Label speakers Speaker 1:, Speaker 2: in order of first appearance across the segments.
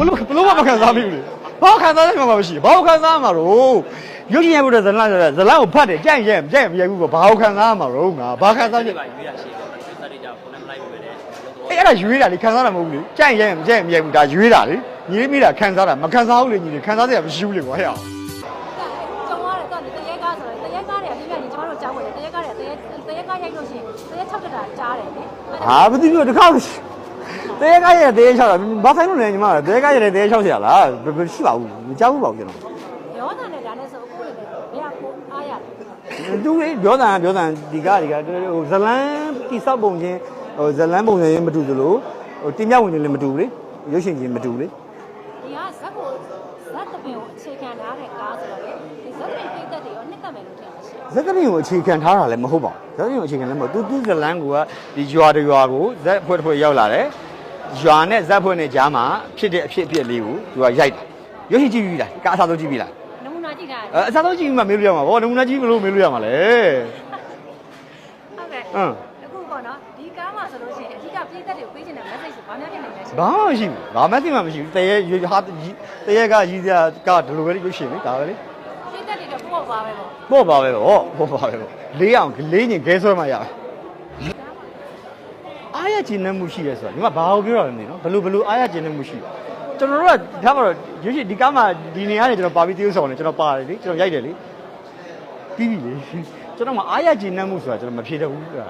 Speaker 1: ဘလို့ဘလို့မှမခံစားမိဘူးလေဘာခံစားရမှာမရှိဘာခံစားမှာတော့ရုပ်ရှင်ရိုက်ဖို့တဲ့ဇလန်ဆိုတဲ့ဇလန်ကိုဖတ်တယ်ကြိုက်ရင်ကြိုက်မရိုက်ဘူးပေါ့ဘာခံစားမှာတော့ငါဘာခံစားဖြစ်
Speaker 2: ပါရွေးရရှိတယ်။စက်တွေကြောင့်ကိုယ်နဲ့မလိုက်ပဲနဲ့လို့တော့
Speaker 1: အဲ့အဲ့ဒါရွေးတာလေခံစားတာမဟုတ်ဘူးလေကြိုက်ရင်ကြိုက်မရိုက်ဘူးဒါရွေးတာလေညီလေးမိတာခံစားတာမခံစားဘူးလေညီလေးခံစားစရာမရှိဘူးလေကွာဟဲ့အောင်
Speaker 3: ကျုံရတယ်တော့တရေကားဆိုတော့တရေကားတွေကပြပြကြီးကျမတို့ကြားဝင်တယ်တရေကားတွေကတရေတရေကားရိုက်လို့ရှိရင်တရေ၆တက်တာကြားတယ်လေ
Speaker 1: ဟာဘာသိလို့တခါ တဲကရဲ့တဲချောက်တာဘာဆိုင်လို့လဲညီမတဲကရဲ့တဲချောက်ဆရာလားမရှိပါဘူးမကြောက်ဘူးပါဘူးကျွန်တော်
Speaker 3: ရောတာနဲ့ဒါနဲ့ဆိုအခုလည်းဘယ်ကအားရ
Speaker 1: သူလေပြောတာပြောတာဒီကဒီကဟိုဇလန်းတိဆောက်ပုံချင်းဟိုဇလန်းပုံစံရင်းမတူသလိုဟိုတင်မြဝင်နေလည်းမတူဘူးလေရုပ်ရှင်ချင်းမတူဘူးလေ
Speaker 3: ဒီကဇက်ကိုဇက်တပင်ကိုအခြေခံထားတဲ့ကားဆိုတော့လေဒီဇက်တပင်ပိတ်သက်တွေရောနှစ်သက်မယ်လို့ထင်ပါရှင်
Speaker 1: ဇက်ကရင်ကိုအခြေခံထားတာလည်းမဟုတ်ပါဘူးဇက်ကရင်ကိုအခြေခံလည်းမဟုတ်သူသူဇလန်းကဒီရွာတရွာကိုဇက်အဖွဲ့တစ်ဖွဲ့ရောက်လာတယ် ရွာနဲ့ဇက်ဖွဲ့နဲ့ကြားမှာဖြစ်တဲ့အဖြစ်အပျက်လေးကိုသူကရိုက်တာရုပ်ရှင်ကြည့်ပြီးလားကားအစားဆုံးကြည့်ပြီးလား
Speaker 3: နမူနာကြည့်တာ
Speaker 1: အဲအစားဆုံးကြည့်ပြီးမှမေးလို့ရမှာဗောနမူနာကြည့်မလို့မေးလို့ရမှာလေ
Speaker 3: ဟုတ်ကဲ့
Speaker 1: ဟမ်
Speaker 3: အခုပေါ့နော်ဒီကားမှာဆိုလို့ရှိရင်အဓိကပိတ်သက်တွေကိုပေးချင်တဲ့ message ဆိုဘာများဖြစ်နေလဲရှိ
Speaker 1: ဘာမှမရှိဘူးဘာမှသိမှမရှိဘူးတရေဟာတရေကရည်စရာကဒီလိုပဲရုပ်ရှင်လေဒါပဲလေ
Speaker 3: ပိတ်သက်တွေတော့ပို့ပါပဲပေါ့
Speaker 1: ပေါ့ပါပဲဗောပေါ့ပါပဲဗောလေးအောင်လေးညင်ခဲဆွဲမှရမယ် အားရကျင်နေမှုရှိရဲဆိုတာဒီမှာဘာကိုပြောရလဲမသိနော်ဘလို့ဘလို့အားရကျင်နေမှုရှိကျွန်တော်တို့ကဒါမှတော့ရုပ်ရှင်ဒီကားမှာဒီနေရာနေကျွန်တော်ပါပြီးတေးဆောင်နေကျွန်တော်ပါတယ်လေကျွန်တော်ရိုက်တယ်လေပြီးပြီလေကျွန်တော်မှအားရကျင်နေမှုဆိုတာကျွန်တော်မဖြေတတ်ဘူးကွာ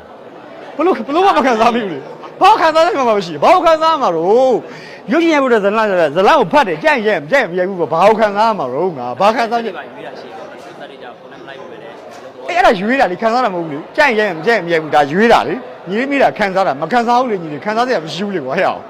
Speaker 1: ဘလို့ဘလို့မှမခံစားမိဘူးလေဘာခံစားရမှာမရှိဘာခံစားမှာတော့ရုပ်ရှင်ရိုက်ဖို့တဲ့ဇလန်ဆိုတဲ့ဇလန်ကိုဖတ်တယ်ကြိုက်ရင်ကြိုက်မရိုက်ဘူးပေါ့ဘာခံစားမှာတော့ငါဘာခံစားဖြစ်
Speaker 2: ပါရွေးရရှိတယ်။စက်တွေကြောင့်ကိုယ်နဲ့မလိုက်ပဲနဲ့လို့တော့
Speaker 1: အဲ့အဲ့ဒါရွေးတာလေခံစားတာမဟုတ်ဘူးလေကြိုက်ရင်ကြိုက်မရိုက်ဘူးဒါရွေးတာလေ ညီလေးမိတာခံစားတာမခံစားဘူးလေညီလေးခံစားစရာမရှိဘူးလေကွာဟဲ့အောင်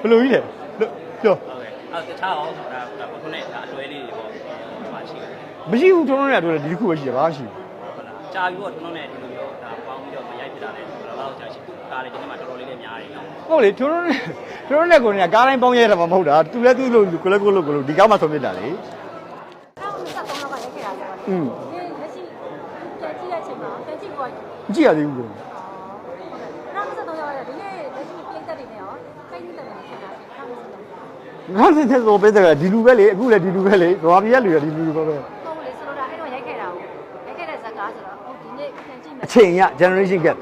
Speaker 1: ဘယ်လိုကြီးလဲလို့ပြော
Speaker 2: ဟုတ်ကဲ့။အဲတခြားအောင်ဒါဒါခုနဲ့ဒါအလွဲလေးတွေပေါ့။မရှိဘူး
Speaker 1: မရှိဘူးထုံးထုံးနဲ့တို့လေဒီတစ်ခုပဲရှိတယ်ဘာမှမရှိ။
Speaker 2: ဟုတ်လား။ကြာပြီးတော့ထုံးနဲ့ဒီလိုမျိုးဒါပေါင်းပြီးတော့မရိုက်ပြတာလည်းဘယ်လောက်ကြာရှိဘူး။ဒါလည်းဒီနေ့မှတော်တော်လေးလည်းများနေတော့
Speaker 1: ဘူးဟုတ်လေထုံးထုံးနဲ့ထုံးထုံးနဲ့ကိုနေကားတိုင်းပေါင်းရဲတာမှမဟုတ်တာသူလည်းသူ့လို့ကိုလည်းကိုလို့ကိုလို့ဒီကားမှဆုံးပြတာလေ
Speaker 3: ကားကိုစက်သုံးလောက်ကရိုက်ခဲ့တာဆိုတော့
Speaker 1: อืม
Speaker 3: ဒီလက်ရှိပြန်ကြည့်တဲ့အချိန်မှာပြန်ကြည့်ဖို့
Speaker 1: မကြည့်ရသေးဘူးကွာ
Speaker 3: နောက်ဆက်သုံးရောက်ရတယ်ဒီနေ့လက်ရှိပြိသက်တွေနဲ့ရောခိုင်းနေတဲ့မယ်ဖြစ်တာဖြစ်တာလို့ဆိုတော့
Speaker 1: ငါစစ်စစ်ဆိုပေးတဲ့ကဒီလူပဲလေအခုလည်းဒီလူပဲလေဘာပြရလူရဒီလူပဲပဲ
Speaker 3: ဟုတ်လေဆိုတော့အဲ့တော့ရိုက်ခဲ့တာကိုရိုက်ခဲ့တဲ့ဇာတ်ကားဆိုတော့ဟုတ်ဒီနေ့ပြန်ကြည့်မယ်
Speaker 1: အချိန်ရ generation gap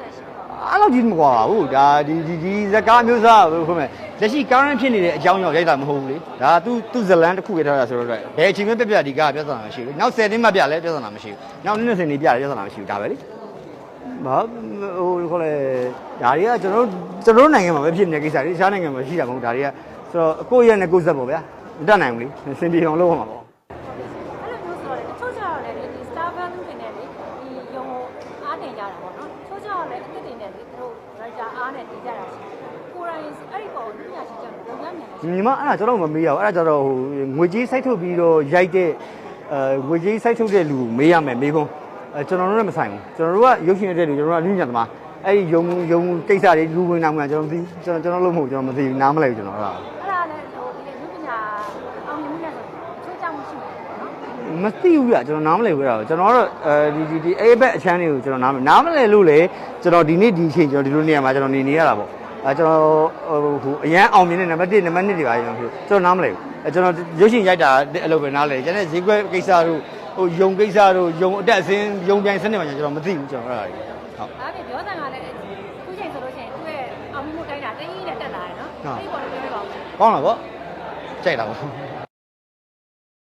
Speaker 1: အဲ့လိုကြီးမကွာဘူးဒါဒီဒီဒီဇကားမျိုးစားဘယ်လိုခေါ်မလဲလက်ရှိ current ဖြစ်နေတဲ့အကြောင်းကြောင့်ရိုက်တာမဟုတ်ဘူးလေဒါသူသူဇလန်တစ်ခုပဲထားတာဆိုတော့ဘယ်အချိန်မှပြပြဒီကားပြဿနာမရှိဘူးနောက်10နှစ်မှပြလဲပြဿနာမရှိဘူးနောက်နှစ်20နှစ်ပြလဲပြဿနာမရှိဘူးဒါပဲလေဘာဟိုခေါ်လဲဒါတွေကကျွန်တော်ကျွန်တော်နိုင်ငံမှာပဲဖြစ်နေတဲ့ကိစ္စတွေတခြားနိုင်ငံမှာရှိတာမဟုတ်ဒါတွေက ဆိုတော့ကိုယ့်ရဲ့နဲ့ကိုယ့်ဇက်ပေါ့ဗျာမတတ်နိုင်ဘူးလေစင်ပြေအောင်လုပ်ရမှာပေါ့
Speaker 3: အဲ့လိုမျိုးဆိုတော့လေတချို့ကျတော့လေဒီ star value တွေနဲ့လေဒီယုံကိုအားတင်ကြတာပေါ့နော်တချို့ကျတော့လေအသက်တွေနဲ့လေသူတို့ writer အားနဲ့တင်ကြတာရှိတယ်ကိုယ်တိုင်အဲ့ဒီပေါ်ကိုညှရှိကြတယ်ဘယ်မှမြန်လဲ
Speaker 1: ညီမအဲ့ဒါကျွန်တော်မမေးရဘူးအဲ့ဒါကျတော့ဟိုငွေကြီးစိုက်ထုတ်ပြီးတော့ရိုက်တဲ့အဲငွေကြီးစိုက်ထုတ်တဲ့လူကိုမေးရမယ်မေးခွန်းအဲကျွန်တော်တို့လည်းမဆိုင်ဘူးကျွန်တော်တို့ကရုပ်ရှင်ရတဲ့လူကျွန်တော်တို့ကလူညံသမားအဲ့ဒီယုံယုံကိစ္စတွေလူဝင်နာမှကျွန်တော်မသိကျွန်တော်ကျွန်တော်လို့မဟုတ်ကျွန်တော်မသိဘူးနားမလဲဘူးကျွန်တော်အဲ့ဒါ
Speaker 3: အဲ့ဒါလည်းဟိုဒီလူပညာအောင်မြင်မှုနဲ့ဆိုချိုးကြောင်မှု ရှိတယ်ပေါ့နော်
Speaker 1: မသိဘူးပြကျွန်တော်နားမလဲဘူးအဲ့ဒါကိုကျွန်တော်ကတော့အဲဒီဒီဒီအဲ့ဘက်အချမ်းတွေကိုကျွန်တော်နားမနားမလဲလို့လေကျွန်တော်ဒီနေ့ဒီအချိန်ကျွန်တော်ဒီလိုနေရာမှာကျွန်တော်နေနေရတာပေါ့အဲကျွန်တော်ဟိုအရန်အောင်မြင်တဲ့နံပါတ်1နံပါတ်2တွေပါကျွန်တော်ဖြစ်ကျွန်တော်နားမလဲဘူးအဲကျွန်တော်ရုပ်ရှင်ရိုက်တာအဲ့လိုပဲနားလဲကျန်တဲ့ဈေးကွက်ကိစ္စတို့ဟိုယုံကိစ္စတို့ယုံအတက်အစင်းယုံပြိုင်စနစ်မှာကျွန်တော်မသိဘူးကျွန်တော်အဲ့ဒါတွေဟုတ်
Speaker 3: ဒါပေမဲ့ပြောတဲ့ကလည်းခုချိန်ဆိုလို့ရှိရင်သူ့ရဲ့အောင်မြင်မှုတိုင်းတာတင်းကြီးနဲ့တက်လာတယ်နော်အဲ့ဒီပေါ်လည်းပြောရပါဦး
Speaker 1: ကောင်းလားဗောကြိုက်တာဗော
Speaker 3: အ